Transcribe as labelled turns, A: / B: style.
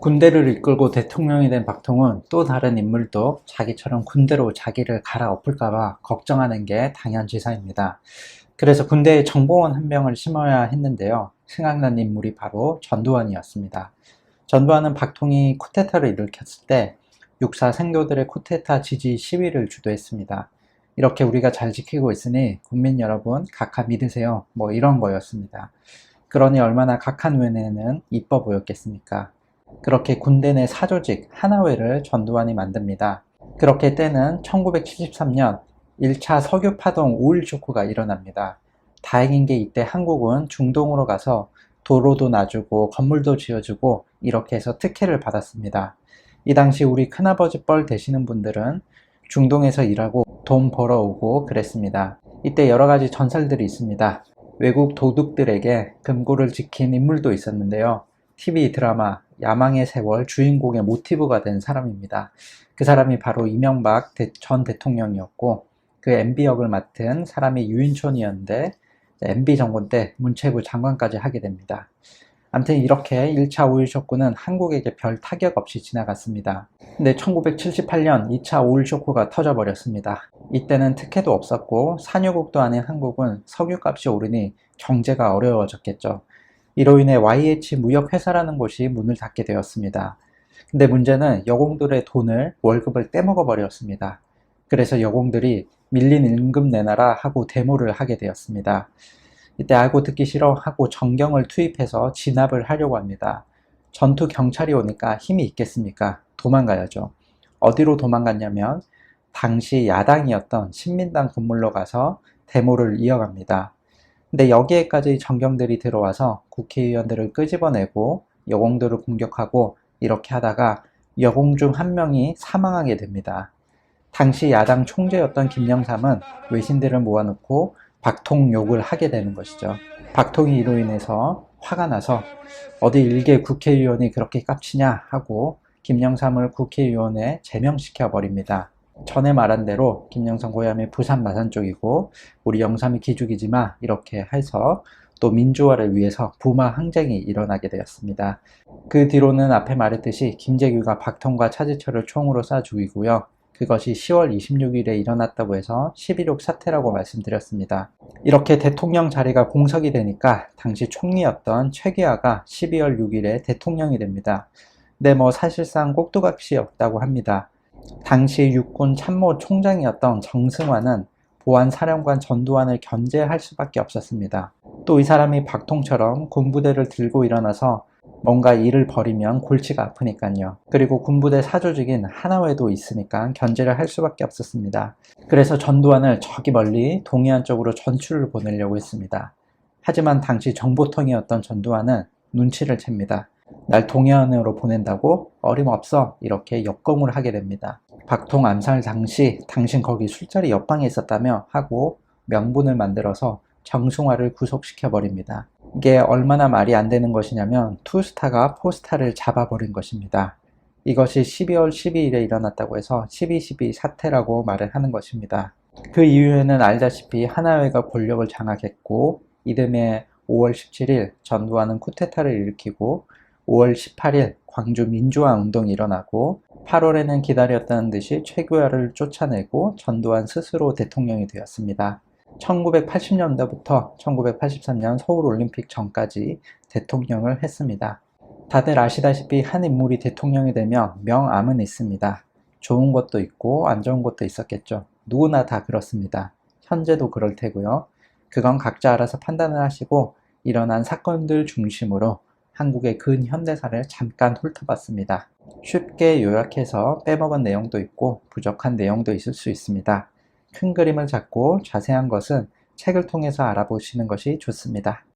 A: 군대를 이끌고 대통령이 된 박통은 또 다른 인물도 자기처럼 군대로 자기를 갈아엎을까봐 걱정하는 게 당연지사입니다. 그래서 군대에 정보원 한 명을 심어야 했는데요. 생각난 인물이 바로 전두환이었습니다. 전두환은 박통이 쿠데타를 일으켰을 때 육사 생교들의 쿠데타 지지 시위를 주도했습니다. 이렇게 우리가 잘 지키고 있으니 국민 여러분 각하 믿으세요. 뭐 이런 거였습니다. 그러니 얼마나 각하 눈에는 이뻐 보였겠습니까? 그렇게 군대 내 사조직 하나회를 전두환이 만듭니다. 그렇게 때는 1973년 1차 석유 파동 오일 쇼크가 일어납니다. 다행인 게 이때 한국은 중동으로 가서 도로도 놔주고 건물도 지어주고 이렇게 해서 특혜를 받았습니다. 이 당시 우리 큰아버지 뻘 되시는 분들은 중동에서 일하고 돈 벌어오고 그랬습니다. 이때 여러 가지 전설들이 있습니다. 외국 도둑들에게 금고를 지킨 인물도 있었는데요. TV 드라마 야망의 세월 주인공의 모티브가 된 사람입니다. 그 사람이 바로 이명박 대- 전 대통령이었고 그 MB 역을 맡은 사람이 유인촌이었는데 MB 정권 때 문체부 장관까지 하게 됩니다. 아무튼 이렇게 1차 오일 쇼크는 한국에게 별 타격 없이 지나갔습니다. 근데 1978년 2차 오일 쇼크가 터져버렸습니다. 이때는 특혜도 없었고 산유국도 아닌 한국은 석유값이 오르니 경제가 어려워졌겠죠. 이로 인해 YH 무역회사라는 곳이 문을 닫게 되었습니다. 근데 문제는 여공들의 돈을 월급을 떼먹어 버렸습니다. 그래서 여공들이 밀린 임금 내놔라 하고 데모를 하게 되었습니다. 이때 알고 듣기 싫어 하고 정경을 투입해서 진압을 하려고 합니다. 전투 경찰이 오니까 힘이 있겠습니까? 도망가야죠. 어디로 도망갔냐면 당시 야당이었던 신민당 건물로 가서 데모를 이어갑니다. 근데 여기에까지 정경들이 들어와서 국회의원들을 끄집어내고 여공들을 공격하고 이렇게 하다가 여공 중 한 명이 사망하게 됩니다. 당시 야당 총재였던 김영삼은 외신들을 모아놓고 박통 욕을 하게 되는 것이죠. 박통이 이로 인해서 화가 나서 어디 일개 국회의원이 그렇게 깝치냐 하고 김영삼을 국회의원에 제명시켜 버립니다. 전에 말한 대로 김영삼 고향이 부산 마산 쪽이고 우리 영삼이 기죽이지마 이렇게 해서 또 민주화를 위해서 부마 항쟁이 일어나게 되었습니다. 그 뒤로는 앞에 말했듯이 김재규가 박통과 차지철을 총으로 쏴 죽이고요. 그것이 10월 26일에 일어났다고 해서 11.6 사태라고 말씀드렸습니다. 이렇게 대통령 자리가 공석이 되니까 당시 총리였던 최규하가 12월 6일에 대통령이 됩니다. 근데 뭐 사실상 꼭두각시였다고 합니다. 당시 육군 참모 총장이었던 정승환은 보안 사령관 전두환을 견제할 수밖에 없었습니다. 또 이 사람이 박통처럼 군부대를 들고 일어나서 뭔가 일을 벌이면 골치가 아프니까요. 그리고 군부대 사조직인 하나회도 있으니까 견제를 할 수밖에 없었습니다. 그래서 전두환을 저기 멀리 동해안 쪽으로 전출을 보내려고 했습니다. 하지만 당시 정보통이었던 전두환은 눈치를 챕니다. 날 동해안으로 보낸다고 어림없어 이렇게 역공을 하게 됩니다. 박통 암살 당시 당신 거기 술자리 옆방에 있었다며 하고 명분을 만들어서 정승화를 구속시켜 버립니다. 이게 얼마나 말이 안 되는 것이냐면 투스타가 포스타를 잡아버린 것입니다. 이것이 12월 12일에 일어났다고 해서 12.12 사태라고 말을 하는 것입니다. 그 이후에는 알다시피 하나회가 권력을 장악했고 이듬해 5월 17일 전두환은 쿠데타를 일으키고 5월 18일 광주 민주화 운동이 일어나고 8월에는 기다렸다는 듯이 최규하를 쫓아내고 전두환 스스로 대통령이 되었습니다. 1980년대부터 1983년 서울올림픽 전까지 대통령을 했습니다. 다들 아시다시피 한 인물이 대통령이 되면 명암은 있습니다. 좋은 것도 있고 안 좋은 것도 있었겠죠. 누구나 다 그렇습니다. 현재도 그럴 테고요. 그건 각자 알아서 판단을 하시고 일어난 사건들 중심으로 한국의 근현대사를 잠깐 훑어봤습니다. 쉽게 요약해서 빼먹은 내용도 있고 부족한 내용도 있을 수 있습니다. 큰 그림을 잡고 자세한 것은 책을 통해서 알아보시는 것이 좋습니다.